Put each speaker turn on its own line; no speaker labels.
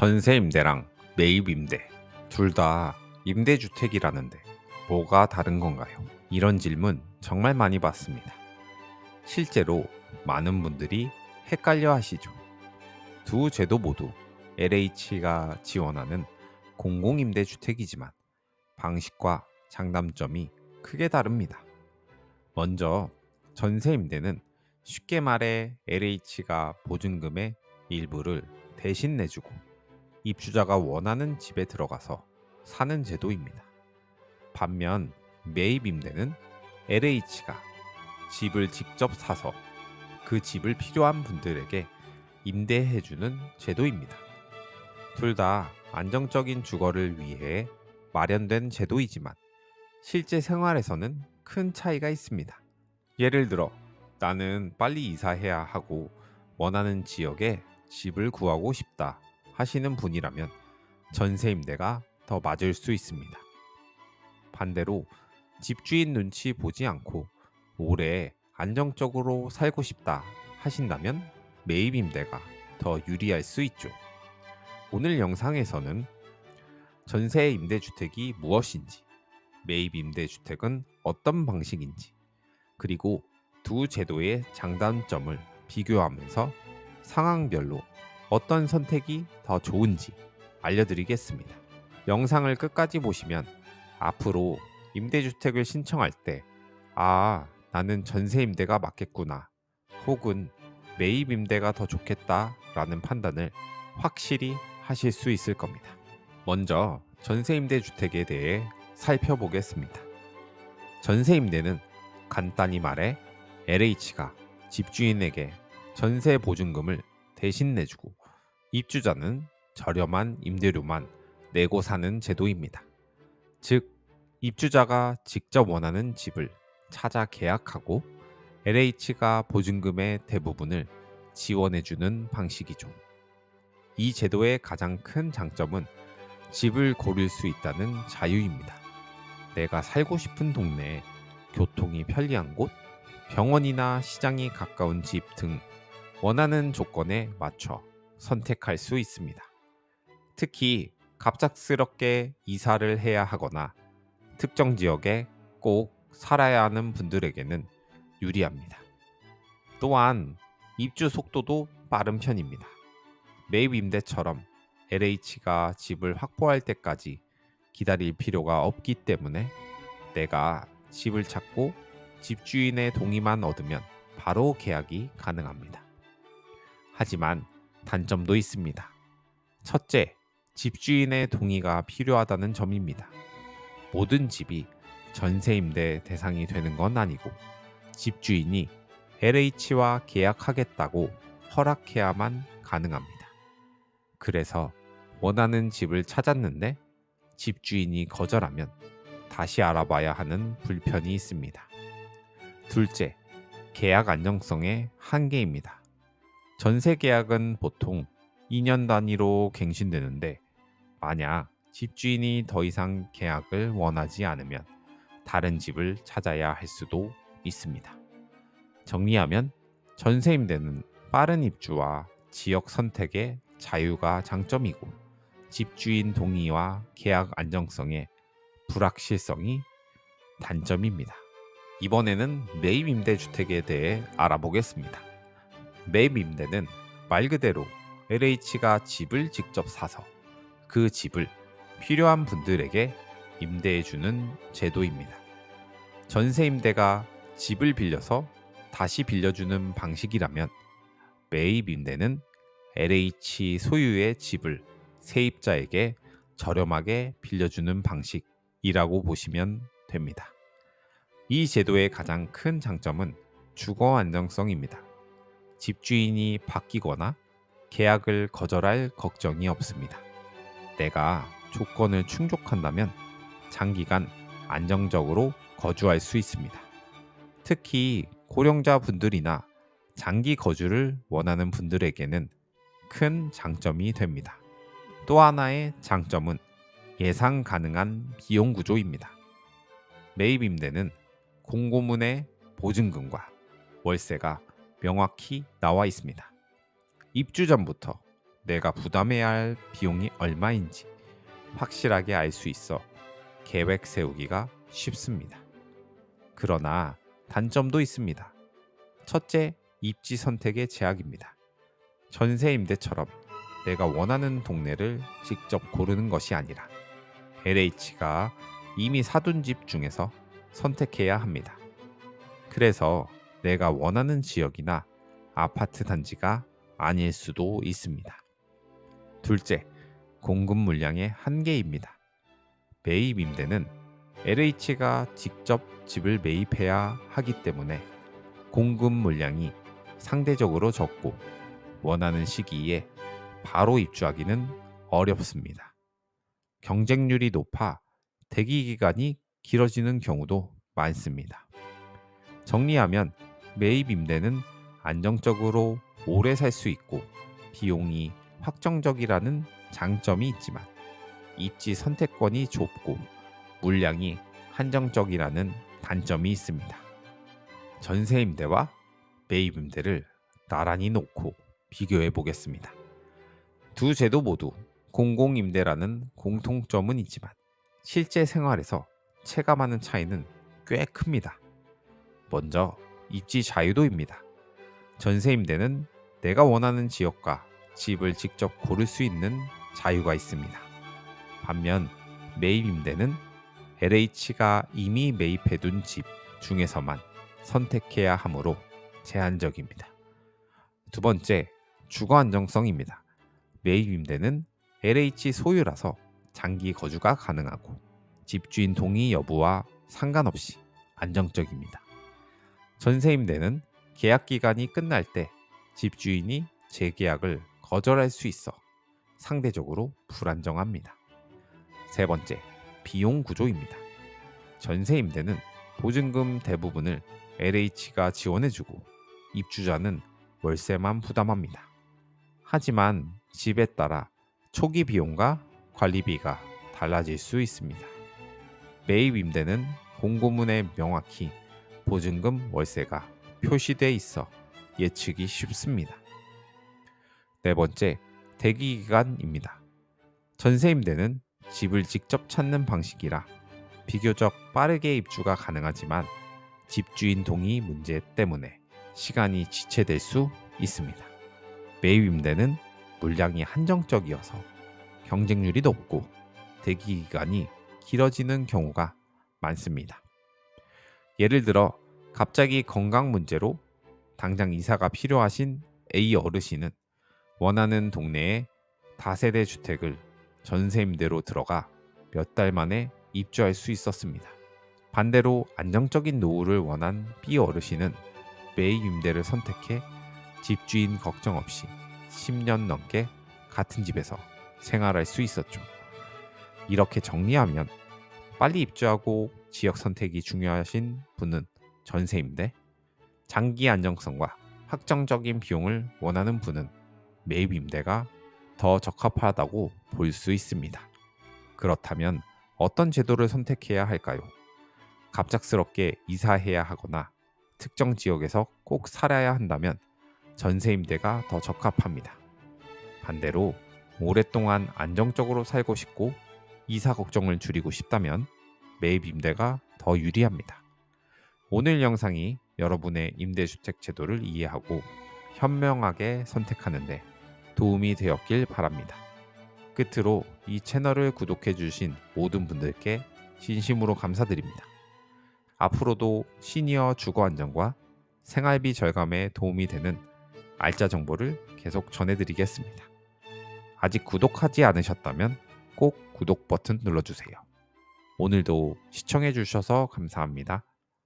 전세 임대랑 매입 임대 둘 다 임대주택이라는데 뭐가 다른 건가요? 이런 질문 정말 많이 받습니다. 실제로 많은 분들이 헷갈려 하시죠. 두 제도 모두 LH가 지원하는 공공임대주택이지만 방식과 장단점이 크게 다릅니다. 먼저 전세 임대는 쉽게 말해 LH가 보증금의 일부를 대신 내주고 입주자가 원하는 집에 들어가서 사는 제도입니다. 반면 매입 임대는 LH가 집을 직접 사서 그 집을 필요한 분들에게 임대해주는 제도입니다. 둘 다 안정적인 주거를 위해 마련된 제도이지만 실제 생활에서는 큰 차이가 있습니다. 예를 들어 나는 빨리 이사해야 하고 원하는 지역에 집을 구하고 싶다 하시는 분이라면 전세 임대가 더 맞을 수 있습니다. 반대로 집주인 눈치 보지 않고 오래 안정적으로 살고 싶다 하신다면 매입 임대가 더 유리할 수 있죠. 오늘 영상에서는 전세 임대주택이 무엇인지, 매입 임대주택은 어떤 방식인지, 그리고 두 제도의 장단점을 비교하면서 상황별로 어떤 선택이 더 좋은지 알려드리겠습니다. 영상을 끝까지 보시면 앞으로 임대주택을 신청할 때, 아, 나는 전세 임대가 맞겠구나, 혹은 매입 임대가 더 좋겠다 라는 판단을 확실히 하실 수 있을 겁니다. 먼저 전세 임대 주택에 대해 살펴보겠습니다. 전세 임대는 간단히 말해 LH가 집주인에게 전세 보증금을 대신 내주고 입주자는 저렴한 임대료만 내고 사는 제도입니다. 즉, 입주자가 직접 원하는 집을 찾아 계약하고 LH가 보증금의 대부분을 지원해주는 방식이죠. 이 제도의 가장 큰 장점은 집을 고를 수 있다는 자유입니다. 내가 살고 싶은 동네에 교통이 편리한 곳, 병원이나 시장이 가까운 집 등 원하는 조건에 맞춰 선택할 수 있습니다. 특히 갑작스럽게 이사를 해야 하거나 특정 지역에 꼭 살아야 하는 분들에게는 유리합니다. 또한 입주 속도도 빠른 편입니다. 매입 임대처럼 LH가 집을 확보할 때까지 기다릴 필요가 없기 때문에 내가 집을 찾고 집주인의 동의만 얻으면 바로 계약이 가능합니다. 하지만 단점도 있습니다. 첫째, 집주인의 동의가 필요하다는 점입니다. 모든 집이 전세 임대 대상이 되는 건 아니고 집주인이 LH와 계약하겠다고 허락해야만 가능합니다. 그래서 원하는 집을 찾았는데 집주인이 거절하면 다시 알아봐야 하는 불편이 있습니다. 둘째, 계약 안정성의 한계입니다. 전세 계약은 보통 2년 단위로 갱신되는데 만약 집주인이 더 이상 계약을 원하지 않으면 다른 집을 찾아야 할 수도 있습니다. 정리하면 전세 임대는 빠른 입주와 지역 선택의 자유가 장점이고 집주인 동의와 계약 안정성의 불확실성이 단점입니다. 이번에는 매입 임대 주택에 대해 알아보겠습니다. 매입 임대는 말 그대로 LH가 집을 직접 사서 그 집을 필요한 분들에게 임대해 주는 제도입니다. 전세 임대가 집을 빌려서 다시 빌려주는 방식이라면 매입 임대는 LH 소유의 집을 세입자에게 저렴하게 빌려주는 방식이라고 보시면 됩니다. 이 제도의 가장 큰 장점은 주거 안정성입니다. 집주인이 바뀌거나 계약을 거절할 걱정이 없습니다. 내가 조건을 충족한다면 장기간 안정적으로 거주할 수 있습니다. 특히 고령자 분들이나 장기 거주를 원하는 분들에게는 큰 장점이 됩니다. 또 하나의 장점은 예상 가능한 비용 구조입니다. 매입 임대는 공고문의 보증금과 월세가 명확히 나와 있습니다. 입주 전부터 내가 부담해야 할 비용이 얼마인지 확실하게 알 수 있어 계획 세우기가 쉽습니다. 그러나 단점도 있습니다. 첫째, 입지 선택의 제약입니다. 전세 임대처럼 내가 원하는 동네를 직접 고르는 것이 아니라 LH가 이미 사둔 집 중에서 선택해야 합니다. 그래서 내가 원하는 지역이나 아파트 단지가 아닐 수도 있습니다. 둘째, 공급 물량의 한계입니다. 매입 임대는 LH가 직접 집을 매입해야 하기 때문에 공급 물량이 상대적으로 적고 원하는 시기에 바로 입주하기는 어렵습니다. 경쟁률이 높아 대기 기간이 길어지는 경우도 많습니다. 정리하면 매입 임대는 안정적으로 오래 살 수 있고 비용이 확정적이라는 장점이 있지만 입지 선택권이 좁고 물량이 한정적이라는 단점이 있습니다. 전세 임대와 매입 임대를 나란히 놓고 비교해 보겠습니다. 두 제도 모두 공공 임대라는 공통점은 있지만 실제 생활에서 체감하는 차이는 꽤 큽니다. 먼저 입지 자유도입니다. 전세 임대는 내가 원하는 지역과 집을 직접 고를 수 있는 자유가 있습니다. 반면 매입 임대는 LH가 이미 매입해둔 집 중에서만 선택해야 하므로 제한적입니다. 두 번째, 주거 안정성입니다. 매입 임대는 LH 소유라서 장기 거주가 가능하고 집주인 동의 여부와 상관없이 안정적입니다. 전세 임대는 계약 기간이 끝날 때 집주인이 재계약을 거절할 수 있어 상대적으로 불안정합니다. 세 번째, 비용 구조입니다. 전세 임대는 보증금 대부분을 LH가 지원해주고 입주자는 월세만 부담합니다. 하지만 집에 따라 초기 비용과 관리비가 달라질 수 있습니다. 매입 임대는 공고문에 명확히 보증금 월세가 표시돼 있어 예측이 쉽습니다. 네 번째, 대기 기간입니다. 전세 임대는 집을 직접 찾는 방식이라 비교적 빠르게 입주가 가능하지만 집주인 동의 문제 때문에 시간이 지체될 수 있습니다. 매입 임대는 물량이 한정적이어서 경쟁률이 높고 대기 기간이 길어지는 경우가 많습니다. 예를 들어 갑자기 건강 문제로 당장 이사가 필요하신 A 어르신은 원하는 동네에 다세대 주택을 전세 임대로 들어가 몇 달 만에 입주할 수 있었습니다. 반대로 안정적인 노후를 원한 B 어르신은 매입 임대를 선택해 집주인 걱정 없이 10년 넘게 같은 집에서 생활할 수 있었죠. 이렇게 정리하면 빨리 입주하고 지역 선택이 중요하신 분은 전세 임대, 장기 안정성과 확정적인 비용을 원하는 분은 매입 임대가 더 적합하다고 볼 수 있습니다. 그렇다면 어떤 제도를 선택해야 할까요? 갑작스럽게 이사해야 하거나 특정 지역에서 꼭 살아야 한다면 전세 임대가 더 적합합니다. 반대로 오랫동안 안정적으로 살고 싶고 이사 걱정을 줄이고 싶다면 매입 임대가 더 유리합니다. 오늘 영상이 여러분의 임대주택 제도를 이해하고 현명하게 선택하는데 도움이 되었길 바랍니다. 끝으로 이 채널을 구독해 주신 모든 분들께 진심으로 감사드립니다. 앞으로도 시니어 주거 안정과 생활비 절감에 도움이 되는 알짜 정보를 계속 전해드리겠습니다. 아직 구독하지 않으셨다면 꼭 구독 버튼 눌러주세요. 오늘도 시청해 주셔서 감사합니다.